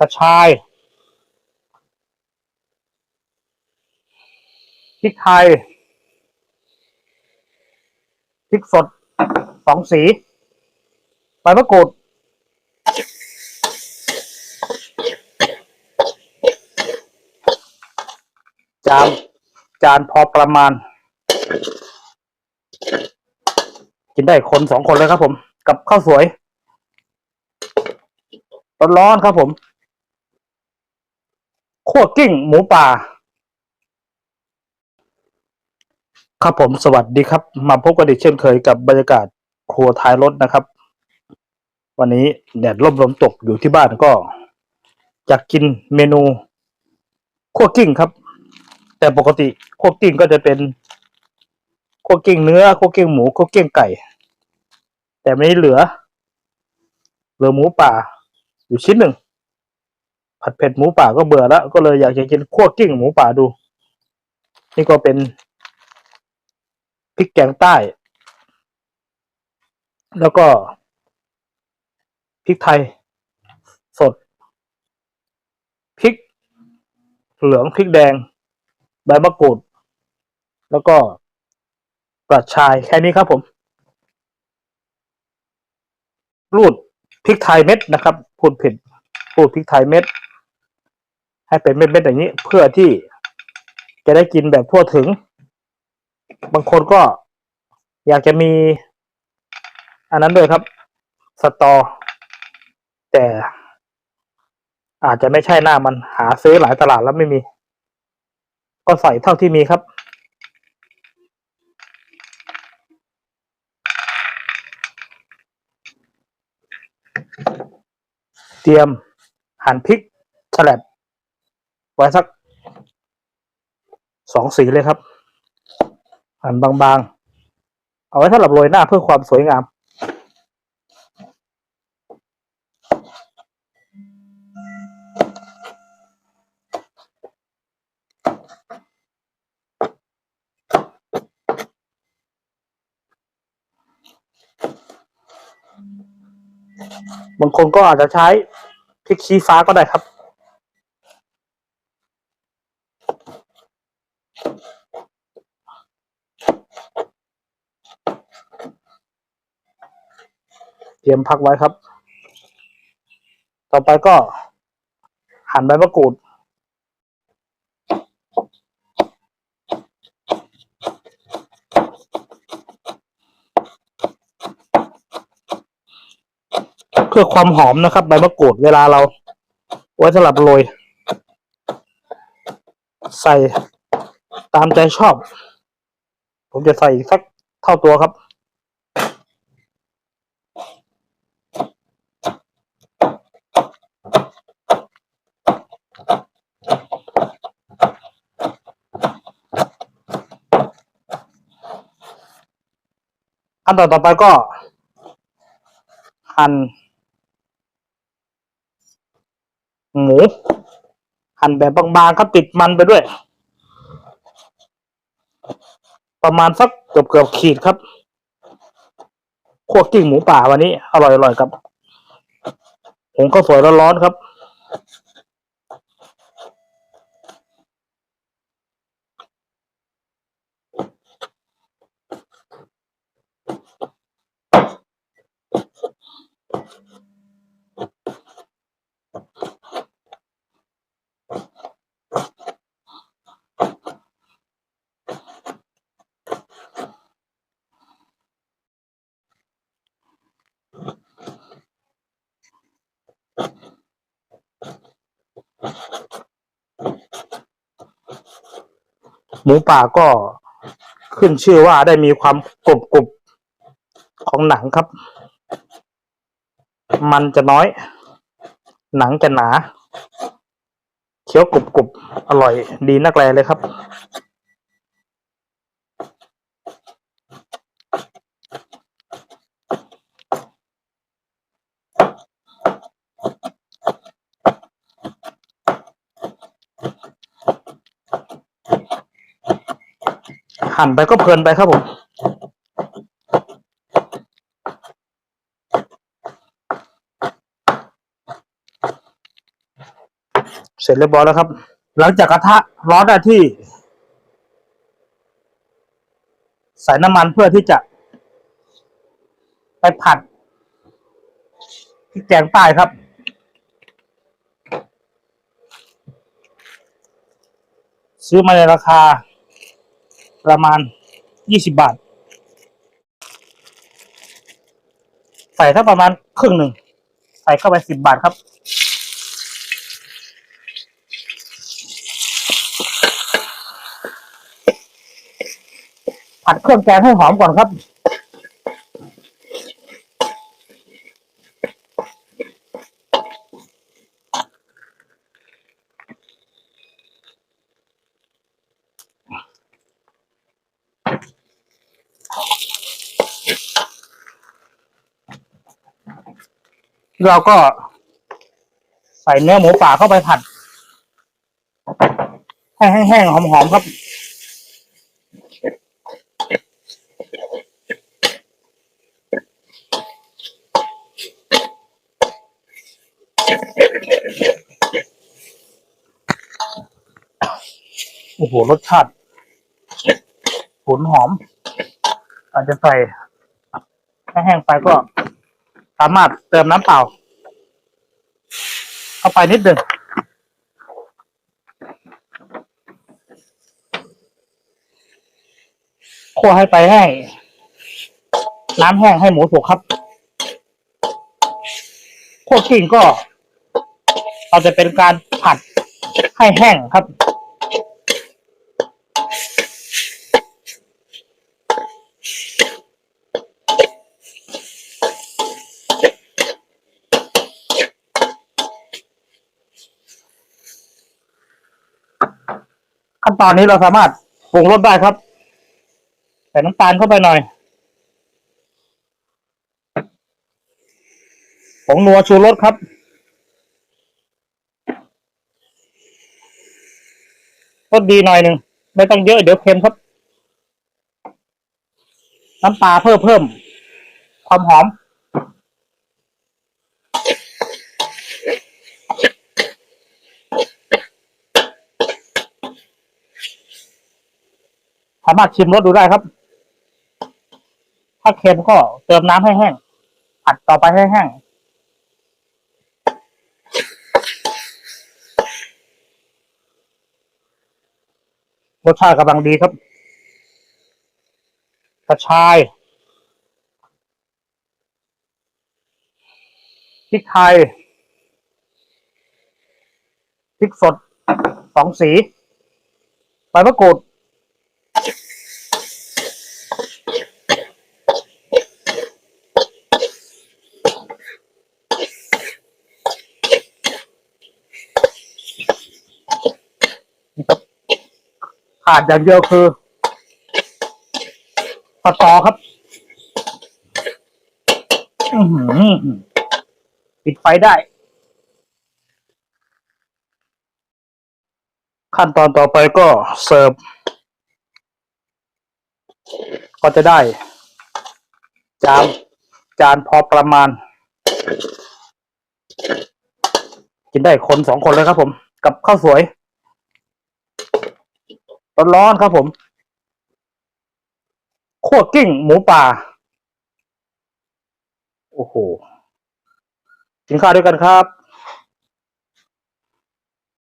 กระชายพริกไทยพริกสดสองสีใบมะกรูดจานจานพอประมาณ กินได้คนสองคนเลยครับผม กับข้าวสวยร้อนๆครับผม คั่วกิ้งหมูป่า ครับผมสวัสดีครับ มาพบกันอีกเช่นเคยกับบรรยากาศครัวท้ายรถนะครับ วันนี้แดดร่มลมตกอยู่ที่บ้านก็อยากกินเมนูคั่วกิ้งครับ แต่ปกติคั่วกิ้งก็จะเป็นคั่วกิ้งเนื้อคั่วกิ้งหมูคั่วกิ้งไก่ แต่ไม่เหลือ เหลือหมูป่าอยู่ชิ้นหนึ่ง ผัดเผ็ดหมูป่าก็เบื่อแล้ว ก็เลยอยากจะกินคั่วกิ้งหมูป่าดู นี่ก็เป็นพริกแกงใต้ แล้วก็พริกไทย สดพริกเหลืองพริกแดง ใบมะกรูด แล้วก็กระชายแค่นี้ครับผมรูดพริกไทยเม็ดนะครับพูดผิดพูดพริกไทยเม็ด ให้เป็นเม็ดๆอย่างนี้ เพื่อที่จะได้กินแบบทั่วถึง บางคนก็อยากจะมี อันนั้นด้วยครับ สตอ แต่อาจจะไม่ใช่หน้ามันหาซื้อหลายตลาดแล้วไม่มี ก็ใส่เท่าที่มีครับเตรียมหั่นพริกฉลับ ไว้สักสองสีเลยครับ หั่นบางๆ เอาไว้สำหรับโรยหน้าเพื่อความสวยงามบางคนก็อาจจะใช้พริกชี้ฟ้าก็ได้ครับ เตรียมพักไว้ครับ ต่อไปก็ หั่นใบมะกรูด เพื่อความหอมนะครับ ใบมะกรูดเวลาเรา ไว้สำหรับโรย ใส่ ตามใจชอบ ผมจะใส่อีกสักเท่าตัวครับขั้นตอนต่อไปก็ หั่นหมู หั่นแบบบางๆครับติดมันไปด้วย ประมาณสักเกือบเกือบขีดครับคั่วกิ้งหมูป่าวันนี้ อร่อยๆครับผมก็สวยร้อนๆครับ หมูป่าก็ขึ้นชื่อว่าได้มีความกรุบกรุบของหนังครับ มันจะน้อย หนังจะหนา เคี้ยวกรุบกรุบอร่อยดีนักแลเลยครับ หั่นไปก็เพลินไปครับผมเสร็จเรียบร้อยแล้วครับ หลังจากกระทะร้อนได้ที่ ใส่น้ำมันเพื่อที่จะ ไปผัดพริกแกงใต้ครับ ซื้อมาในราคา ประมาณยี่สิบบาท ใส่ถ้าประมาณครึ่งหนึ่ง ใส่เข้าไปสิบบาทครับ ผัดเครื่องแกงให้หอมก่อนครับ เราก็ ใส่เนื้อหมูป่าเข้าไปผัด ให้แห้งๆหอมๆครับโอ้โห รสชาติหุนหอม อาจจะใส่แห้งไปก็ สามารถเติมน้ำเปล่า เข้าไปนิดหนึ่งคั่วให้ไปให้ น้ำแห้งให้หมูสุกครับคั่วกิ้งก็เราจะเป็นการผัดให้แห้งครับ ขั้นตอนนี้เราสามารถปรุงรสได้ครับ ใส่น้ำตาลเข้าไปหน่อยผงนัวชูรสครับรสดีหน่อยหนึ่งไม่ต้องเยอะเดี๋ยวเค็มครับ น้ำปลาเพิ่มเพิ่มความหอม สามารถชิมรสดูได้ครับ ถ้าเค็มก็เติมน้ำให้แห้ง ผัดต่อไปให้แห้ง รสชาติกำลังดีครับกระชายพริกไทยพริกสดสองสีใบมะกรูด ขาดอย่างเดียวคือสตอครับปิดไฟได้ ขั้นตอนต่อไปก็เสิร์ฟ ก็จะได้ จานจานพอประมาณ กินได้คนสองคนเลยครับผม กับข้าวสวย ร้อนๆครับผมคั่วกิ้งหมูป่า โอ้โหกินข้าวด้วยกันครับ